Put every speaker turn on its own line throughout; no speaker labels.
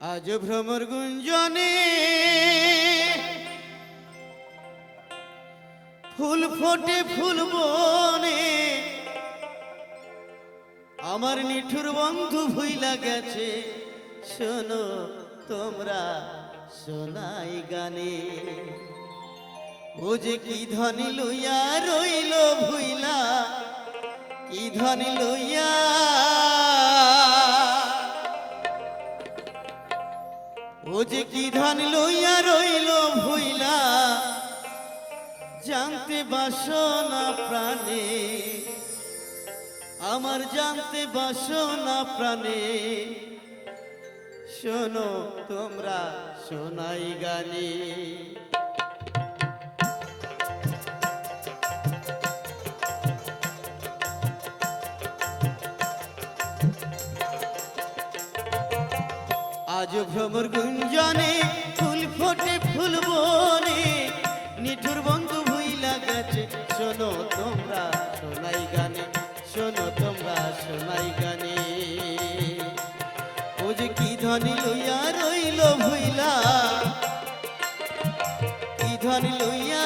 আজ ভ্রমর গুঞ্জনে ফুল ফোটে ফুল বনে। আমার নিঠুর বন্ধু ভুইলা গেছে। শোনো তোমরা শোনাই গানে। ও যে কি ধনী লইয়া রইল ভুইলা, কি ধনী লইয়া ও যে কি ধান লইয়া রইল ভুইলা? জানতে বাসনা প্রাণে, আমার জানতে বাসনা প্রাণে। শোনো, তোমরা শোনাই গানে। আজ ভ্রমর গুঞ্জনে, ফুল ফোটে ফুল বনে। নিঠুর বন্ধু ভুইলা গেছে, শোনো তোমরা শোনাই গানে, শোনো তোমরা শোনাই গানে। ও যে কি ধনী লইয়া রইল ভুইলা, কি ধনী লইয়া।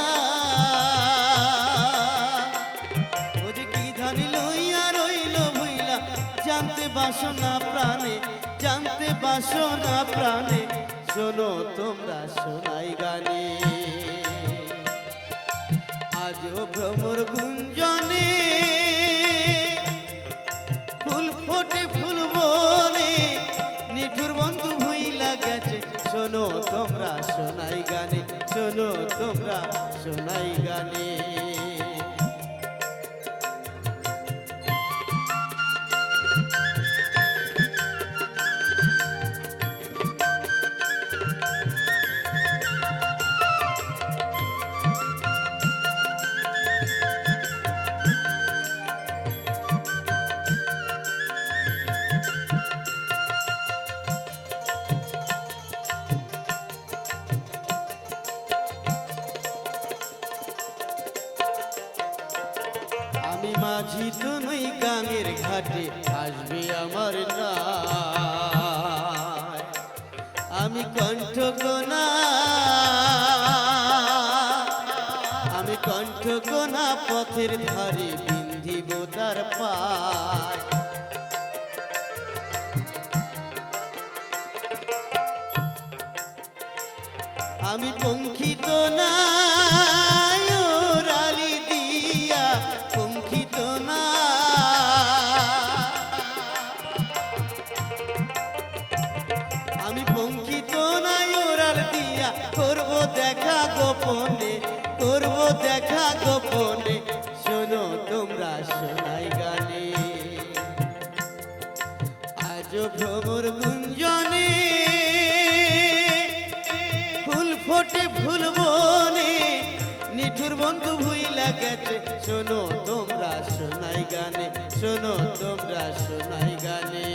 ও যে কি ধনী লইয়া রইল ভুইলা, জানতে বাসনা প্রাণে বাসনা প্রাণে শোনো তোমরা শোনাই গানে। আজও ভ্রমর গুঞ্জনে ফুল ফোটে ফুল বনে নিঠুর বন্ধু ভুইলা গেছে। শোনো তোমরা শোনাই গানে, শোনো তোমরা শোনাই গানে। মাঝি তো নই গাঙের ঘাটে আসবে আমার না আমি কণ্ঠ গোনা আমি কণ্ঠ গোনা পথের ধারে বিন্ধিব তার পায়। আমি পঙ্খিত না গোপনে করব দেখা গোপনে। শোনো তোমরা শোনাই গানে। আজ ভ্রমর গুঞ্জনে ফুল ফোটে ফুল বনে। নিঠুর বন্ধু ভুইলা গেছে, শোনো তোমরা শোনাই গানে, শোনো তোমরা শোনাই গানে।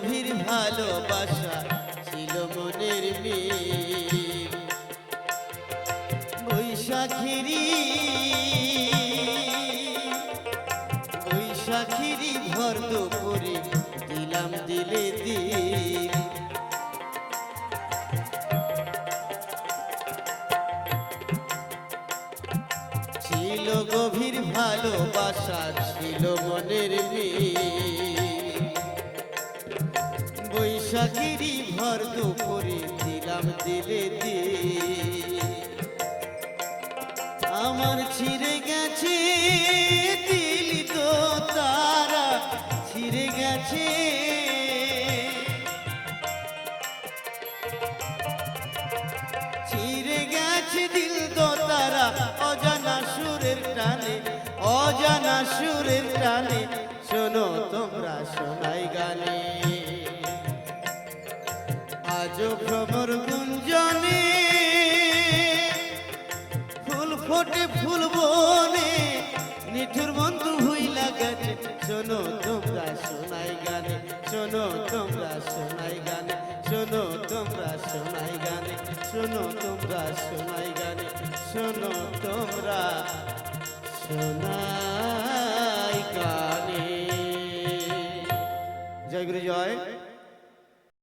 গভীর ভালোবাসা ছিল মনের মিল। বৈশাখিরি বৈশাখিরি ভর দুপুরে দিলাম দিলে দিল। ছিল গভীর ভালোবাসা, ছিল মনের মিল। সাকিরি ভর দুপুরে দিলাম দিলে দে আমার ছিঁড়ে গেছে দিলি তো তারা, ছিঁড়ে গেছে। ছিঁড়ে গেছে দিল তো তারা, অজানা সুরের টানে, অজানা সুরের টানে। শোনো তোমরা, শোনো। ভ্রমর গুঞ্জনে, ফুল ফোটে ফুল বনে, নিঠুর বন্ধু হইলা গেছে শোনো তোমরা শোনাই গানে, শোনো তোমরা শোনাই গানে, শোনো তোমরা শোনাই গানে, শোনো তোমরা শোনাই গানে, শোনো তোমরা শোনাই